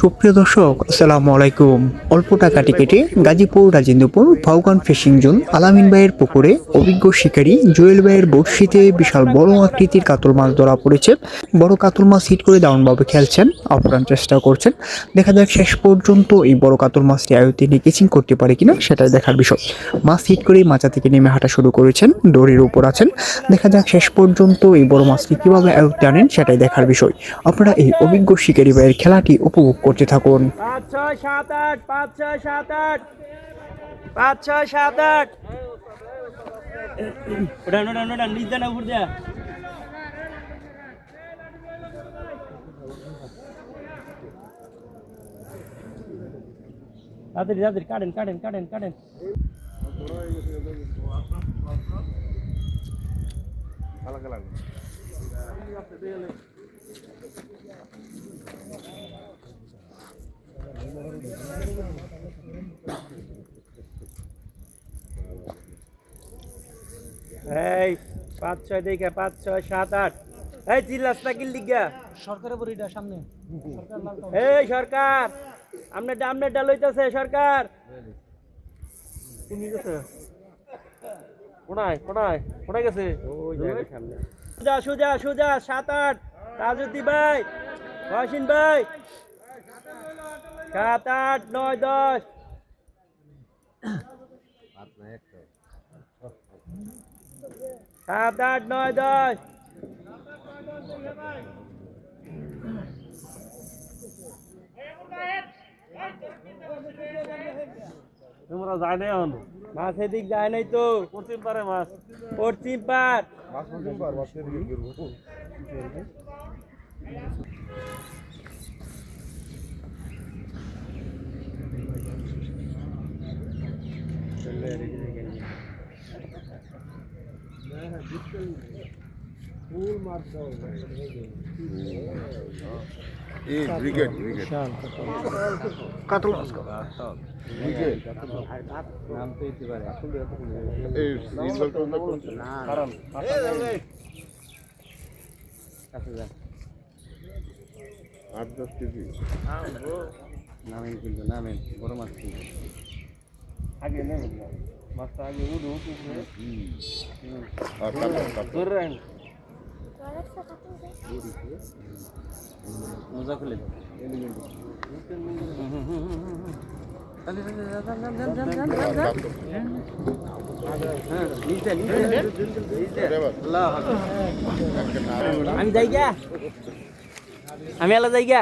সুপ্রিয় দর্শক, আসসালামু আলাইকুম। অল্প টাকা টিকেটে গাজীপুর, রাজেন্দ্রপুর ভাউগান ফিশিং জোন, আলামিন ভাইয়ের পুকুরে অভিজ্ঞ শিকারী জুয়েল ভাইয়ের বড়শিতে বিশাল বড় আকৃতির কাতল মাছ ধরা পড়েছে। বড় কাতল মাছ হিট করে দারুণভাবে খেলছেন আপ্রাণ চেষ্টা করছেন। দেখা যাক শেষ পর্যন্ত এই বড় কাতল মাছটি আয়ত্তে নিয়ে কেচিং করতে পারে কিনা, সেটাই দেখার বিষয়। মাছ হিট করে মাচা থেকে নেমে হাঁটা শুরু করেছেন, দড়ির উপর আছেন। দেখা যাক শেষ পর্যন্ত এই বড় মাছটি কীভাবে আয়ত্তে আনেন, সেটাই দেখার বিষয়। আপনারা এই অভিজ্ঞ শিকারী ভাইয়ের খেলাটি উপভোগ করতে থাকুন। পাঁচ ছয় সাত আট পাঁচ ছয় সাত আট। পাঁচ ছয় সাত আট। উঠান উঠান উঠান নিচ দেন উপর দেয়া? তাড়াতাড়ি তাড়াতাড়ি কাটেন কাটেন কাটেন কাটেন। এই পাঁচ ছয় দেখে পাঁচ ছয় সাত আট। এই চিল্লাস না কিল দিগা সরকারের বড়িটা সামনে। সরকার এই সরকার! আপনার আপনার ডাল হইতাছে সরকার! কোনি গেছে? কোনায় কোনায় কোনায় গেছে? সোজা সোজা সোজা সাত আট। তাজুদ্দি ভাই মহসিন ভাই। সাত আট নয় দশ। সাত আট নয় দশ। তোমরা যায় না এখন? মাছ এদিক যায় নাই তো। পশ্চিম পারে মাছ। পশ্চিম পার ये ब्रिगेड ब्रिगेड कातलो उसको ब्रिगेड नाम तो इतने बारे ए सिंगल तो ना कौन कारण ए दबे कैसे आठ दस केजी नाम इन किलो नाम इन बड़ा मस्त आगे नहीं मस्त आगे उड़। उड़ उड़ और कब कब कर रहे हैं। মজা খুলে দাও। আমি যাই গা আমি এলা যাই গা